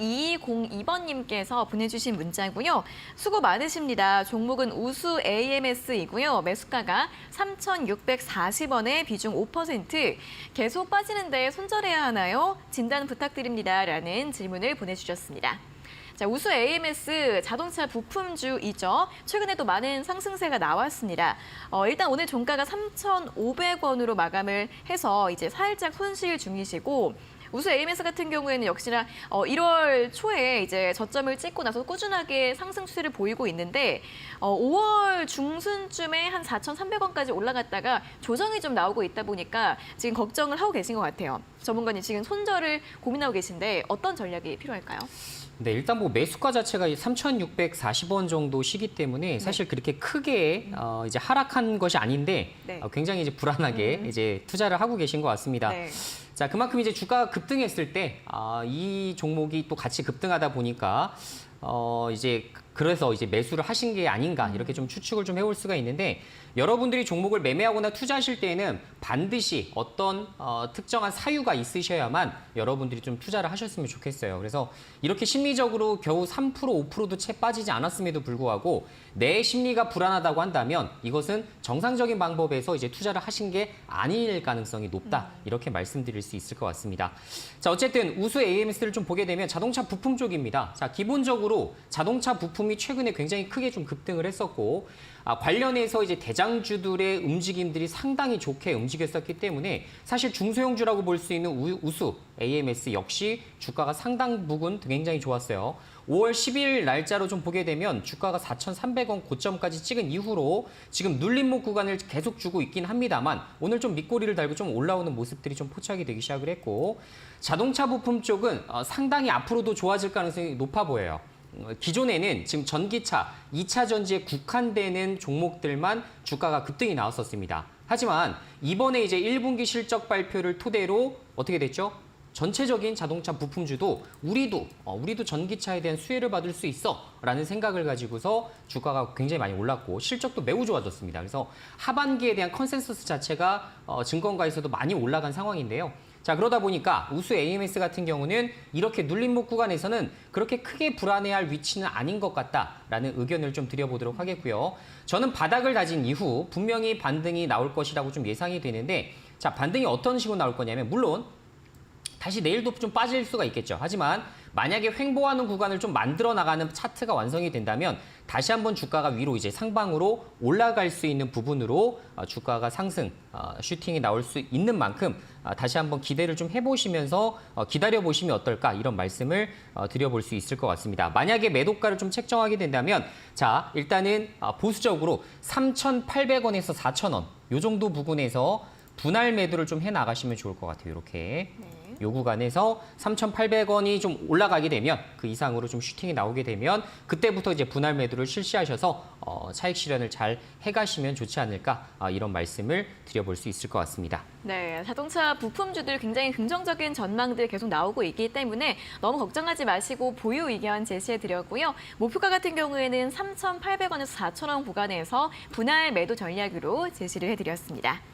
8202번님께서 보내주신 문자고요. 수고 많으십니다. 종목은 우수 AMS이고요. 매수가가 3,640원에 비중 5%. 계속 빠지는데 손절해야 하나요? 진단 부탁드립니다. 라는 질문을 보내주셨습니다. 자, 우수 AMS 자동차 부품주이죠. 최근에도 많은 상승세가 나왔습니다. 어, 일단 오늘 종가가 3,500원으로 마감을 해서 이제 살짝 손실 중이시고 우수 AMS 같은 경우에는 역시나 어, 1월 초에 이제 저점을 찍고 나서 꾸준하게 상승 추세를 보이고 있는데 어, 5월 중순쯤에 한 4,300원까지 올라갔다가 조정이 좀 나오고 있다 보니까 지금 걱정을 하고 계신 것 같아요. 전문가님 지금 손절을 고민하고 계신데 어떤 전략이 필요할까요? 네, 일단 뭐 매수가 자체가 3,640원 정도 시기 때문에 사실 그렇게 크게 어, 이제 하락한 것이 아닌데 네. 어, 굉장히 이제 불안하게 이제 투자를 하고 계신 것 같습니다. 네. 자, 그만큼 이제 주가가 급등했을 때, 아, 이 종목이 또 같이 급등하다 보니까, 어, 이제, 그래서 이제 매수를 하신 게 아닌가, 이렇게 좀 추측을 좀 해볼 수가 있는데, 여러분들이 종목을 매매하거나 투자하실 때에는 반드시 어떤 어, 특정한 사유가 있으셔야만 여러분들이 좀 투자를 하셨으면 좋겠어요. 그래서 이렇게 심리적으로 겨우 3% 5%도 채 빠지지 않았음에도 불구하고 내 심리가 불안하다고 한다면 이것은 정상적인 방법에서 이제 투자를 하신 게 아닐 가능성이 높다. 이렇게 말씀드릴 수 있을 것 같습니다. 자, 어쨌든 우수 AMS를 좀 보게 되면 자동차 부품 쪽입니다. 자, 기본적으로 자동차 부품 이 최근에 굉장히 크게 좀 급등을 했었고 아, 관련해서 이제 대장주들의 움직임들이 상당히 좋게 움직였었기 때문에 사실 중소형주라고 볼 수 있는 우- 우수 AMS 역시 주가가 상당 부분 굉장히 좋았어요. 5월 10일 날짜로 좀 보게 되면 주가가 4,300원 고점까지 찍은 이후로 지금 눌림목 구간을 계속 주고 있긴 합니다만 오늘 좀 밑꼬리를 달고 좀 올라오는 모습들이 좀 포착이 되기 시작을 했고 자동차 부품 쪽은 어, 상당히 앞으로도 좋아질 가능성이 높아 보여요. 어, 기존에는 지금 전기차, 2차 전지에 국한되는 종목들만 주가가 급등이 나왔었습니다. 하지만 이번에 이제 1분기 실적 발표를 토대로 어떻게 됐죠? 전체적인 자동차 부품주도 우리도 어, 우리도 전기차에 대한 수혜를 받을 수 있어라는 생각을 가지고서 주가가 굉장히 많이 올랐고 실적도 매우 좋아졌습니다. 그래서 하반기에 대한 컨센서스 자체가 어, 증권가에서도 많이 올라간 상황인데요. 자 그러다 보니까 우수 AMS 같은 경우는 이렇게 눌림목 구간에서는 그렇게 크게 불안해할 위치는 아닌 것 같다라는 의견을 좀 드려보도록 하겠고요. 저는 바닥을 다진 이후 분명히 반등이 나올 것이라고 좀 예상이 되는데 자 반등이 어떤 식으로 나올 거냐면 물론 다시 내일도 좀 빠질 수가 있겠죠. 하지만 만약에 횡보하는 구간을 좀 만들어 나가는 차트가 완성이 된다면 다시 한번 주가가 위로 이제 상방으로 올라갈 수 있는 부분으로 어, 주가가 상승 어, 슈팅이 나올 수 있는 만큼 어, 다시 한번 기대를 좀 해보시면서 어, 기다려 보시면 어떨까 이런 말씀을 어, 드려볼 수 있을 것 같습니다. 만약에 매도가를 좀 책정하게 된다면 자 일단은 어, 보수적으로 3,800원에서 4,000원 요 정도 부분에서 분할 매도를 좀 해 나가시면 좋을 것 같아요. 이렇게. 요 구간에서 3,800원이 좀 올라가게 되면 그 이상으로 좀 슈팅이 나오게 되면 그때부터 이제 분할 매도를 실시하셔서 어, 차익 실현을 잘 해가시면 좋지 않을까 아, 이런 말씀을 드려볼 수 있을 것 같습니다. 네, 자동차 부품주들 굉장히 긍정적인 전망들 계속 나오고 있기 때문에 너무 걱정하지 마시고 보유 의견 제시해 드렸고요. 목표가 같은 경우에는 3,800원에서 4,000원 구간에서 분할 매도 전략으로 제시를 해 드렸습니다.